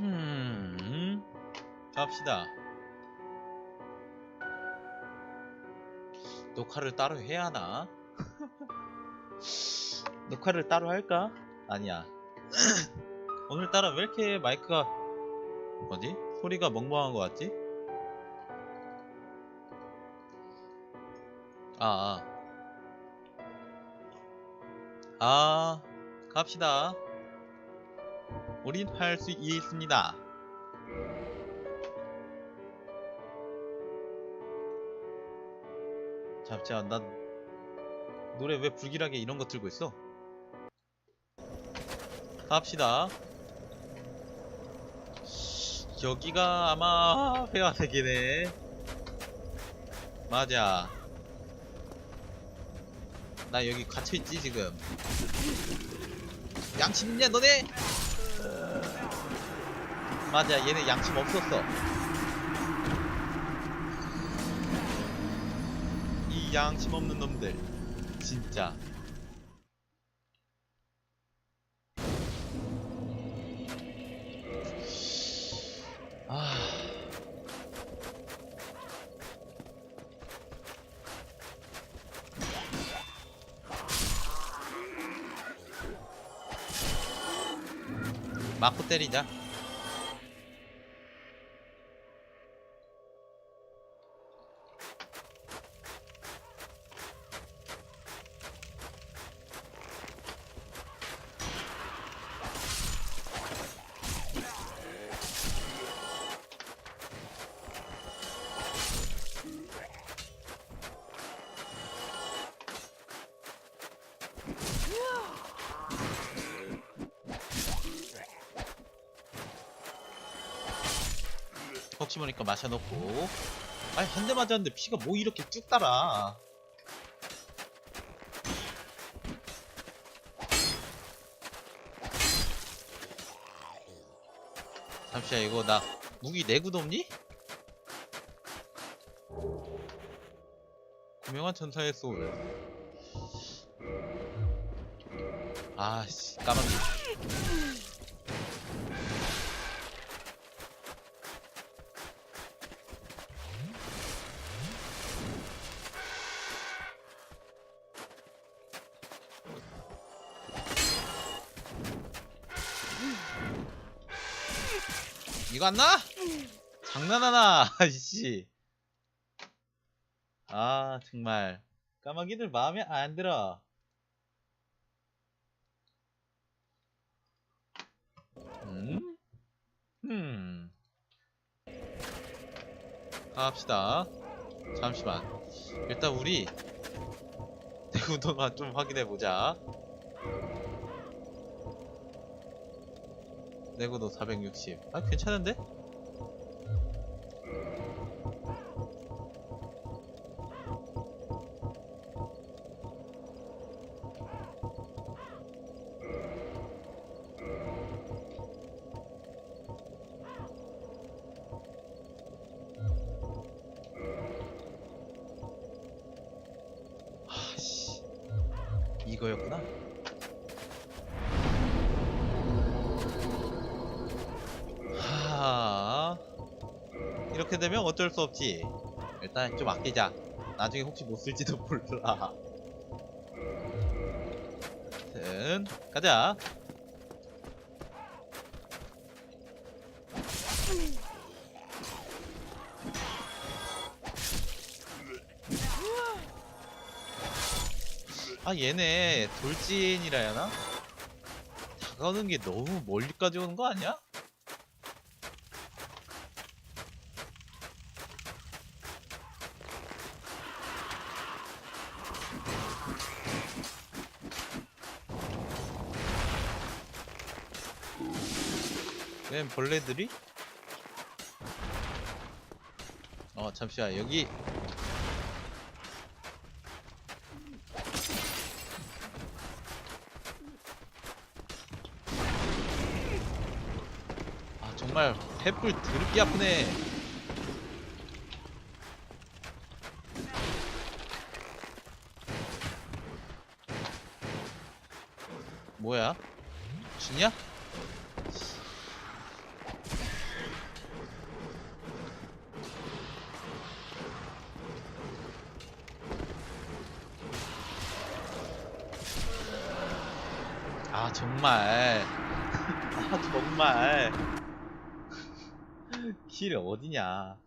음, 갑시다. 녹화를 따로 해야 하나? 녹화를 따로 할까? 아니야. 오늘따라 왜 이렇게 마이크가 뭐지? 소리가 멍멍한 것 같지? 아, 아. 아, 갑시다. 우린 할 수 있습니다. 잡자, 난 노래 왜 불길하게 이런 거 들고 있어? 갑시다. 여기가 아마 회화세계네. 맞아. 나 여기 갇혀있지, 지금. 양심 있냐, 너네? 맞아, 얘네 양심 없었어. 이 양심 없는 놈들. 진짜. 모르니까 마셔놓고. 아니, 한 대 맞았는데 피가 뭐 이렇게 쭉 따라. 잠시만, 이거 나 무기 내구도 없니? 구명한 천사의 소울. 아씨, 까마귀. 이거 안 나? 장난하나, 아저씨. 아, 정말. 까마귀들 마음에 안 들어. 음? 음. 갑시다. 잠시만. 일단 우리 내구도만 좀 확인해보자. 내구도 460. 아, 괜찮은데? 이렇게 되면 어쩔 수 없지. 일단 좀 아끼자. 나중에 혹시 못 쓸지도 몰라. 아무튼 가자. 아 얘네 돌진이라 해야 하나? 다가오는 게 너무 멀리까지 오는 거 아니야? 벌레들이? 어 잠시만 여기 아 정말 횃불 드럽게 아프네 뭐야? 진이야? 아 정말 아 정말 힐 어디냐?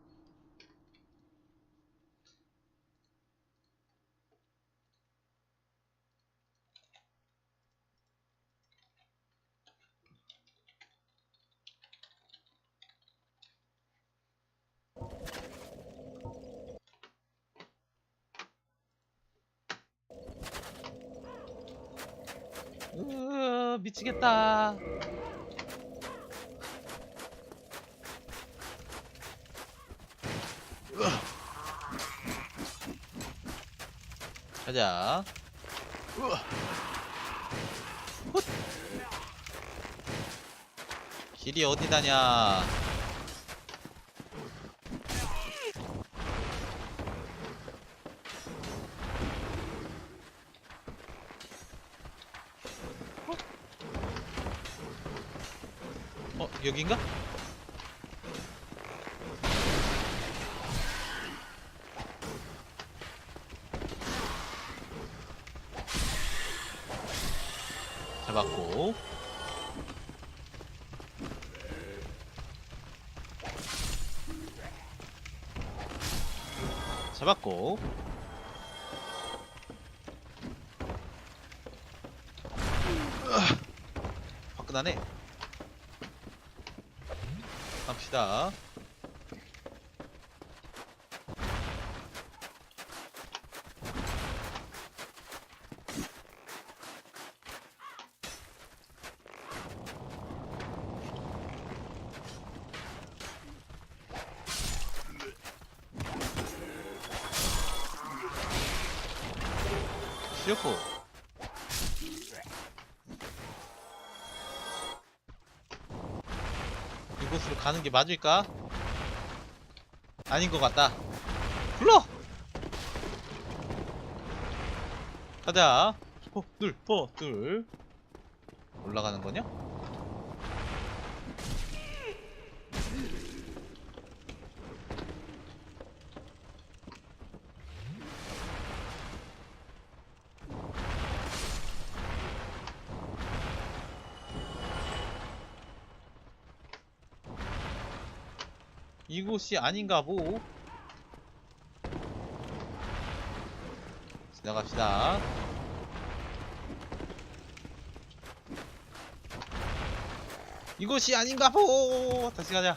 으 미치겠다 가자 훗. 길이 어디다냐 어 여긴가? 잡았고. 으아, 화끈하네. 갑시다 가는 게 맞을까? 아닌 것 같다. 불러! 가자. 어, 둘, 어, 둘. 올라가는 거냐? 이곳이 아닌가 보. 지나갑시다. 이곳이 아닌가 보. 다시 가자.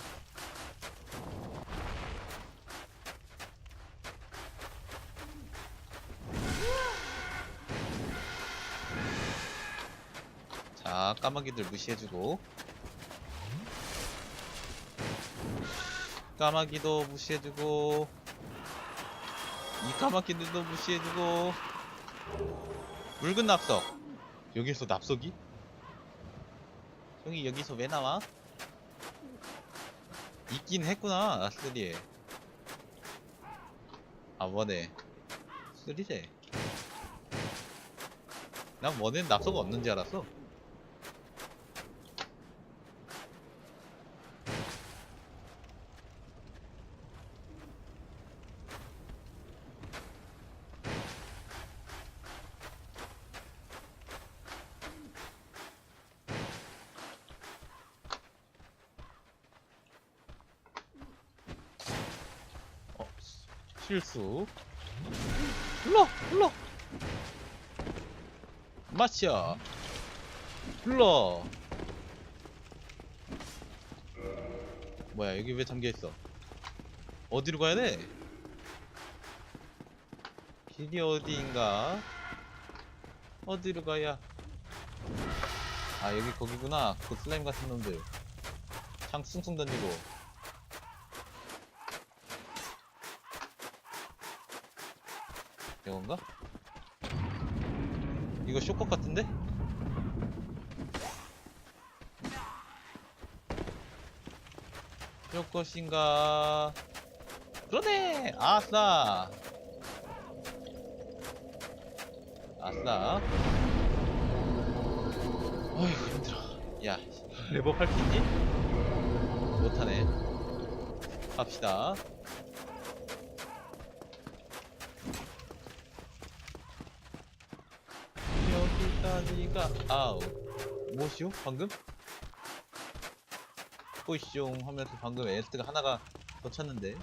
자, 까마귀들 무시해주고. 까마귀도 무시해주고 이 까마귀들도 무시해주고. 붉은 납석. 여기서 납석이? 형이 여기서 왜 나와? 있긴 했구나 쓰리에. 아 원에. 쓰리래. 난 원엔 납석 없는 줄 알았어 어, 실수. 불러, 불러. 마치야. 불러. 뭐야, 여기 왜 잠겨 있어? 어디로 가야 돼? 길이 어디인가? 어디로 가야? 아, 여기 거기구나. 그 슬라임 같은 놈들. 창 숭숭 던지고. 이건가? 이거 쇼컷 같은데? 쇼컷인가? 그러네! 아싸! 아싸! 어휴 힘들어 야 레버 할수 있니? 못하네 갑시다 여기까지가 아웃 무엇이요? 방금? 뿌이숑 하면서 방금 에스트가 하나가 더 쳤는데.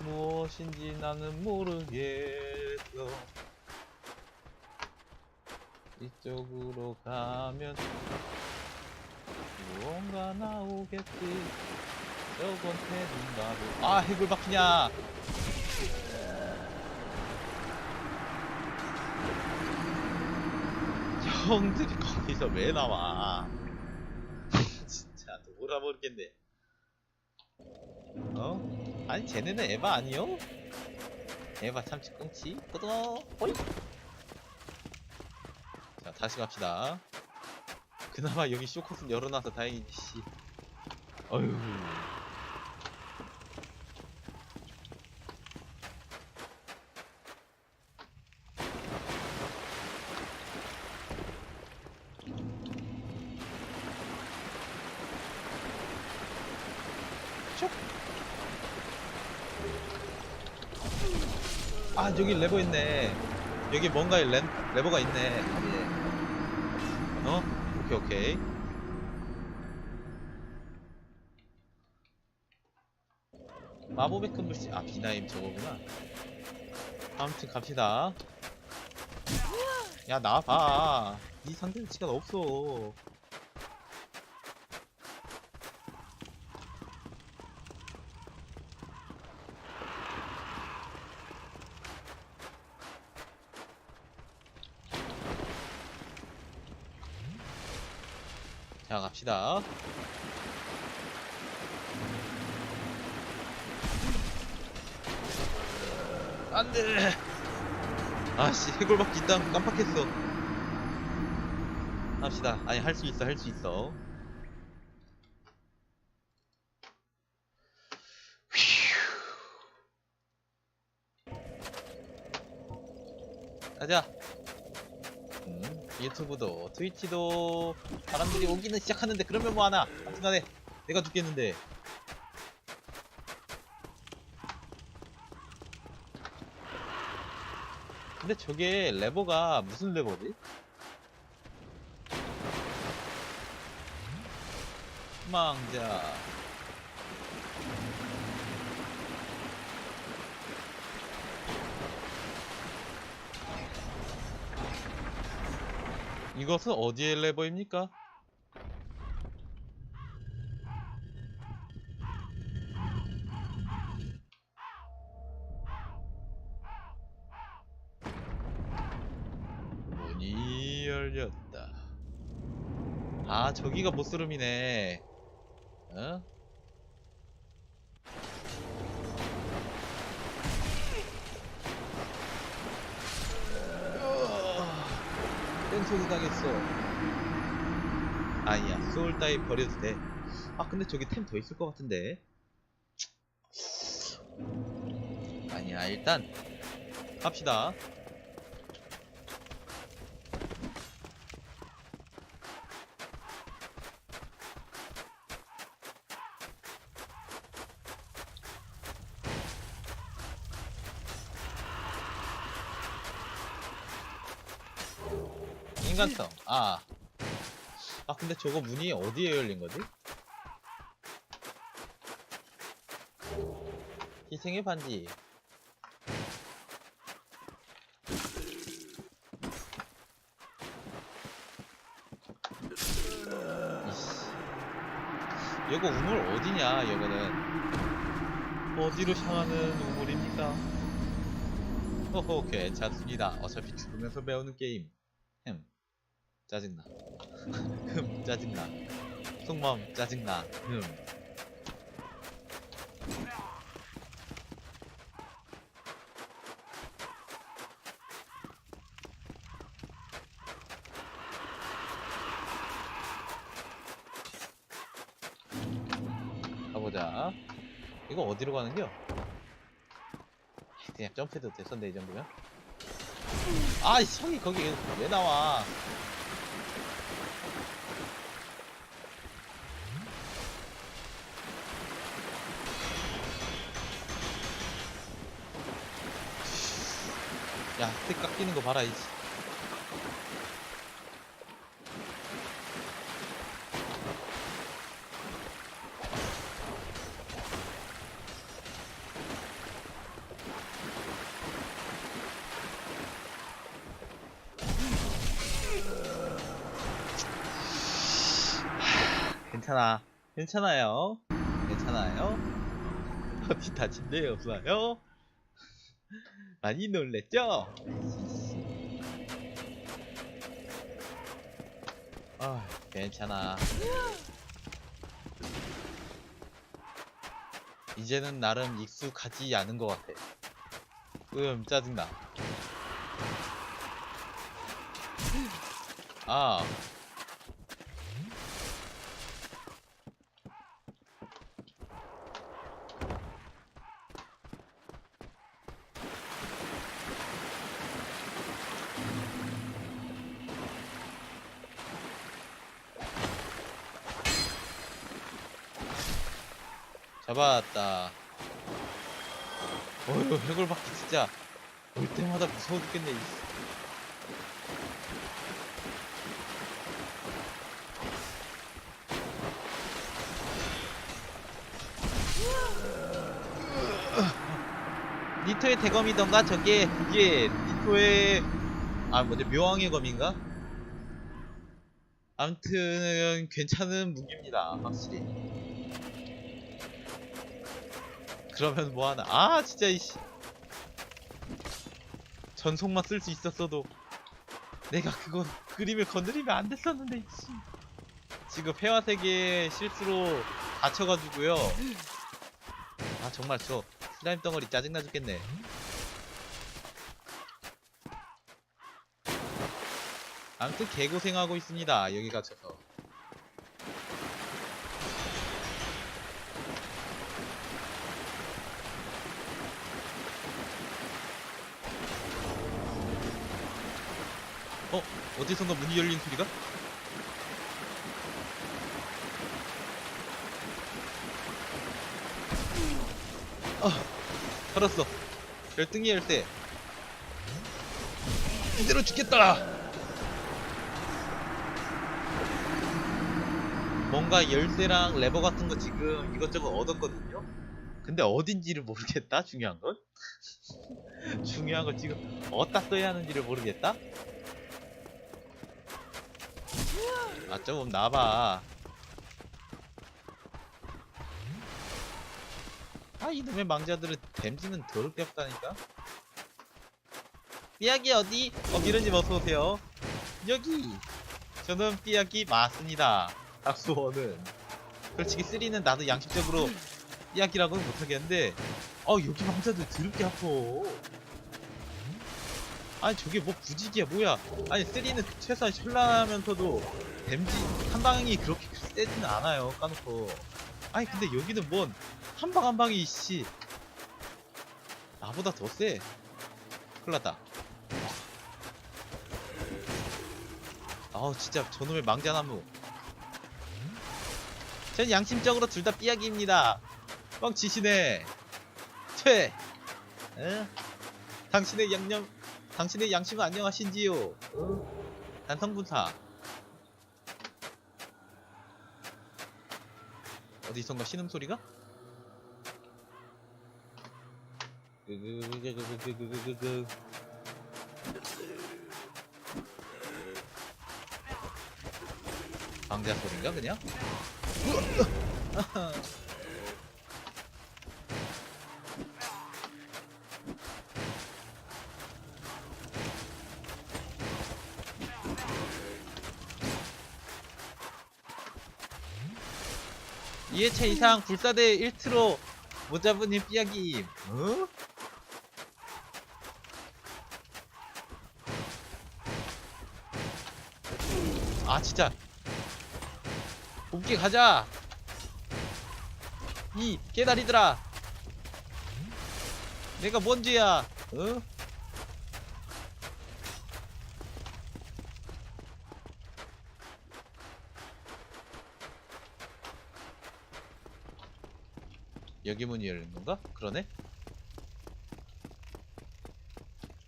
무엇인지 나는 모르겠어. 이쪽으로 가면 무언가 나오겠지. 저건 해둔가도 아 해골 박히냐 형들이 거기서 왜 나와? 진짜 놀아버리겠네. 어? 아니 쟤네는 에바 아니요? 에바 참치 꽁치? 끄덕 호이 자 다시 갑시다. 그나마 여기 쇼컷을 열어놔서 다행이지. 씨 어휴 슉. 아 여기 레버 있네. 여기 뭔가 렌, 레버가 있네. 어? 오케이 오케이. 마법의 큰 물질 아 비나임 저거구나. 아무튼 갑시다. 야 나와봐. 이 상대는 시간 없어 자 갑시다. 안 돼. 아씨 해골밖에 있다는 거 깜빡했어. 합시다. 아니 할 수 있어 할 수 있어. 휴. 가자. 음, 유튜브도 트위치도 사람들이 오기는 시작하는데 그러면 뭐하나. 아무튼간에 내가 죽겠는데. 근데 저게 레버가 무슨 레버지? 망자 이것은 어디의 레버입니까? 문이 열렸다. 아, 저기가 보스룸이네. 어? 땡소리 당했어. 아니야, 소울 따위 버려도 돼. 아, 근데 저기 템 더 있을 것 같은데. 아니야, 일단 갑시다. 인간성. 아. 아, 근데 저거 문이 어디에 열린 거지? 희생의 반지. 이거 우물 어디냐, 이거는. 어디로 향하는 우물입니까? 호호, 괜찮습니다. 어차피 죽으면서 배우는 게임. 흠 짜증나. 흠 짜증나. 속마음 짜증나. 흠. 가보자. 이거 어디로 가는겨? 그냥 점프해도 됐었네 이 정도면? 아이 성이 거기 왜 나와 야, 새 깎이는 거 봐라, 이제. 괜찮아. 괜찮아요. 괜찮아요. 어디 다친 데 없어요? 많이 놀랬죠? 아, 괜찮아. 이제는 나름 익숙하지 않은 것 같아. 음, 짜증나. 아. 잡았다. 어휴, 해골바퀴 진짜 올 때마다 무서워 죽겠네. 이씨. 니토의 대검이던가 저게 그게 니토의 아 뭐지 묘왕의 검인가? 아무튼 괜찮은 무기입니다 확실히 그러면 뭐하나? 아 진짜 이씨. 전속만 쓸 수 있었어도 내가 그거 그림을 건드리면 안 됐었는데 이씨. 지금 회화 세계 실수로 다쳐가지고요. 아 정말 저 슬라임 덩어리 짜증나 죽겠네. 아무튼 개고생하고 있습니다. 여기 갇혀서 어? 어디선가 문이 열린 소리가? 아, 살았어. 열등이 열대. 이대로 죽겠다. 뭔가 열쇠랑 레버 같은 거 지금 이것저것 얻었거든요. 근데 어딘지를 모르겠다. 중요한 건. 중요한 건 지금 어디다 써야 하는지를 모르겠다. 아, 좀 나봐. 아, 이놈의 망자들은 댐지는 더럽게 없다니까? 삐약이 어디? 어, 미르님 어서오세요. 여기! 저는 삐약이 맞습니다. 박수원은. 솔직히 3는 나도 양심적으로 삐약이라고는 못하겠는데, 어, 여기 망자들 더럽게 아파. 아니, 저게 뭐 부지기야, 뭐야. 아니, 3는 최소한 현란하면서도 댐지 한 방이 그렇게 세지는 않아요, 까놓고. 아니, 근데 여기는 뭔, 한 방 한 방이 씨 나보다 더 세. 큰일났다. 아우 진짜 저놈의 망자나무. 전 양심적으로 둘 다 삐약입니다. 뻥치시네. 퇴. 응? 당신의 양념, 당신의 양심은 안녕하신지요? 응? 단성분사. 어디선가 신음소리가? 방자 소리인가 그냥? 이해차 이상 불사대 1트로 못 잡은 님 삐약임. 어? 아 진짜. 웃기 가자. 이 깨다리들아. 내가 뭔 죄야? 어? 여기 문이 열린 건가? 그러네?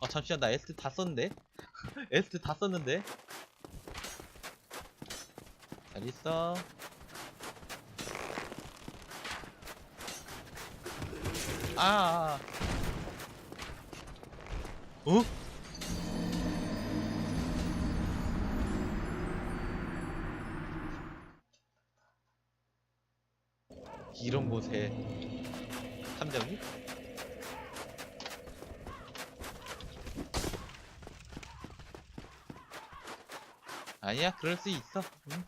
아 잠시만 나 에스트 다 썼는데? 에스트 다 썼는데? 잘 있어 아, 아. 어? 이런 곳에 아니야, 그럴 수 있어. 응?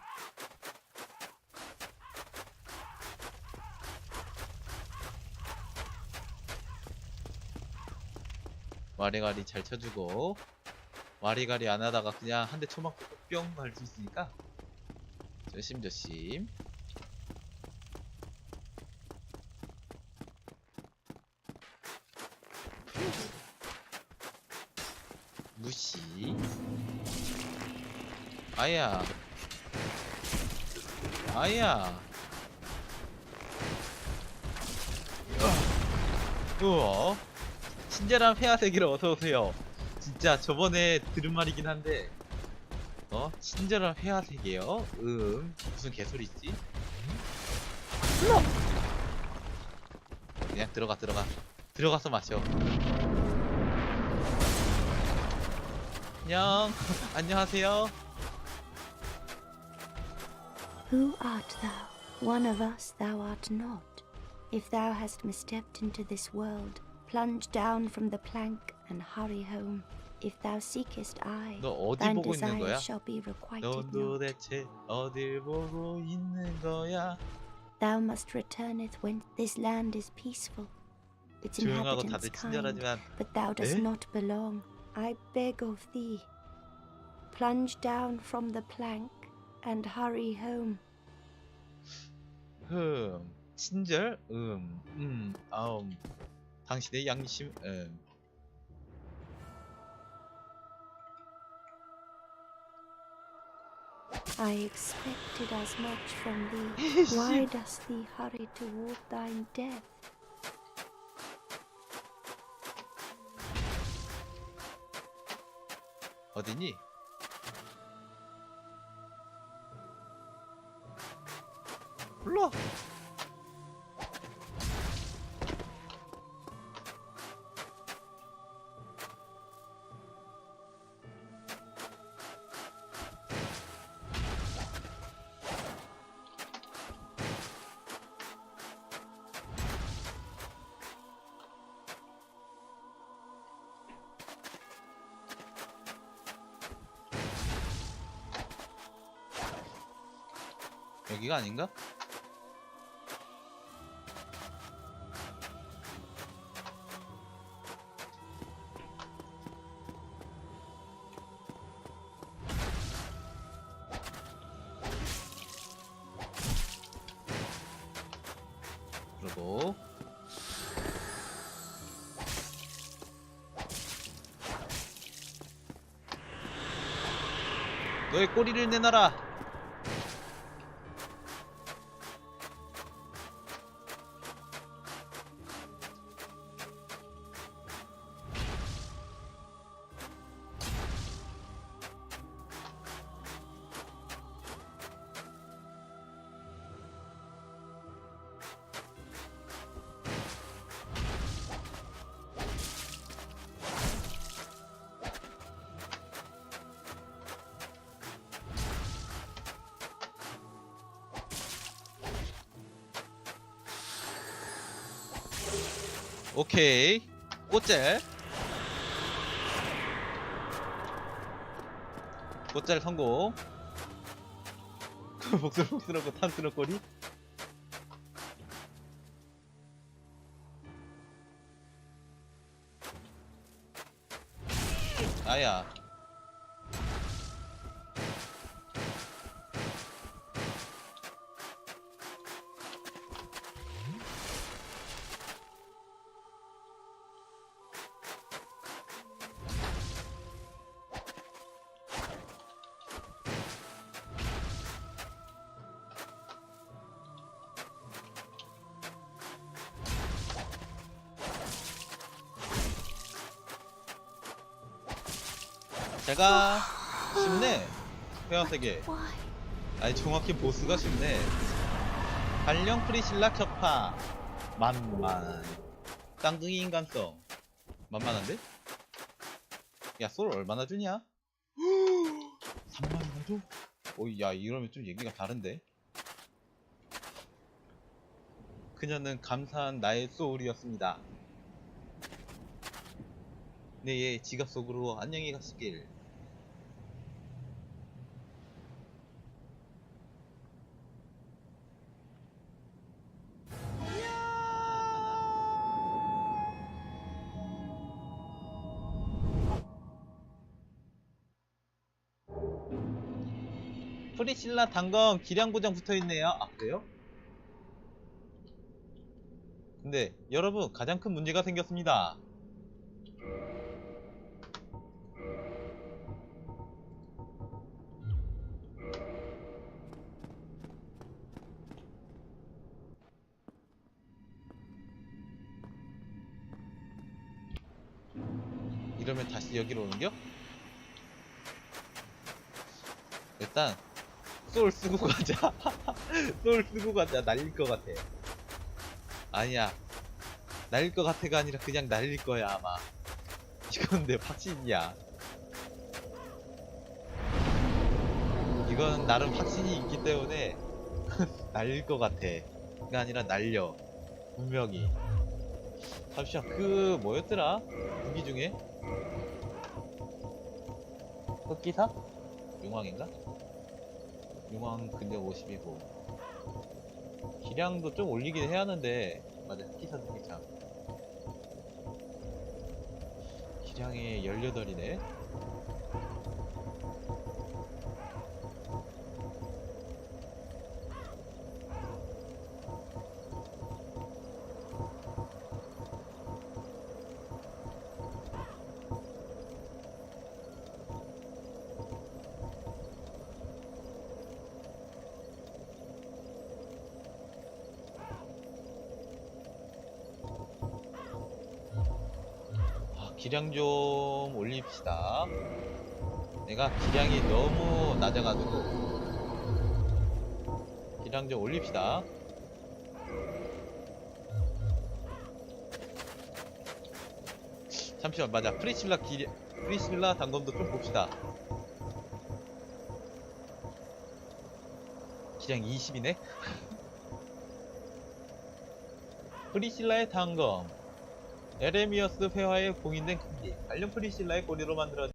와리가리 잘 쳐주고 와리가리 안 하다가 그냥 한 대 쳐맞고 뿅갈수 있으니까 조심조심 무시 아야. 아야. 우와 친절한 폐하세기로 어서오세요. 진짜 저번에 들은 말이긴 한데. 어? 친절한 폐하세기요? 음 무슨 개소리지? 그냥 들어가 들어가. 들어가서 마셔. 안녕. 안녕하세요 Who art thou? One of us thou art not. If thou hast misstepped into this world, plunge down from the plank and hurry home. If thou seekest I, 너 어디 thine 보고 있는 거야? desires shall be 넌 requited not. 도대체 어딜 보고 있는 거야? Thou must returneth when this land is peaceful. Its 조용하고 inhabitants 다들 kind, 친절하지만 but thou dost 에? not belong. I beg of thee, plunge down from the plank and hurry home. 흠 친절 음, 음, 아음 당신의 양심 음. I expected as much from thee. Why dost thee hurry toward thine death? 어디니? 불러 여기가 아닌가? 그리고 너의 꼬리를 내놔라. 꽃젤 꽃젤 성공 복슬복슬하고 탐스럽거리? 아야 Why? 아니 정확히 보스가 쉽네 발령 프리실라 격파 만만 쌍둥이 인간성 만만한데? 야 솔 얼마나 주냐? 3만이나 줘? 오야 이러면 좀 얘기가 다른데 그녀는 감사한 나의 소울이었습니다. 네, 예, 지갑 속으로 안녕히 가시길. 프리실라 단검 기량 보장 붙어 있네요. 아, 그래요? 근데 여러분 가장 큰 문제가 생겼습니다. 이러면 다시 여기로 오는겨? 일단 솔 쓰고 가자. 솔 쓰고 가자. 날릴 것 같아. 아니야. 날릴 것 같아가 아니라 그냥 날릴 거야 아마. 이건 내 확신이야. 이건 나름 확신이 있기 때문에 날릴 것 같아. 가 아니라 날려. 분명히. 잠시만 그 뭐였더라? 무기 중에? 흑기사? 용왕인가? 용왕 근력 50이고. 기량도 좀 올리긴 해야 하는데 맞아 흑기사도 괜찮 기량이 18이네 기량 좀 올립시다. 내가 기량이 너무 낮아가지고. 기량 좀 올립시다. 잠시만, 맞아. 프리실라 기, 프리실라 단검도 좀 봅시다. 기량 20이네? 프리실라의 단검. 에레미어스 회화에 봉인된 크기, 관련 프리실라의 꼬리로 만들어진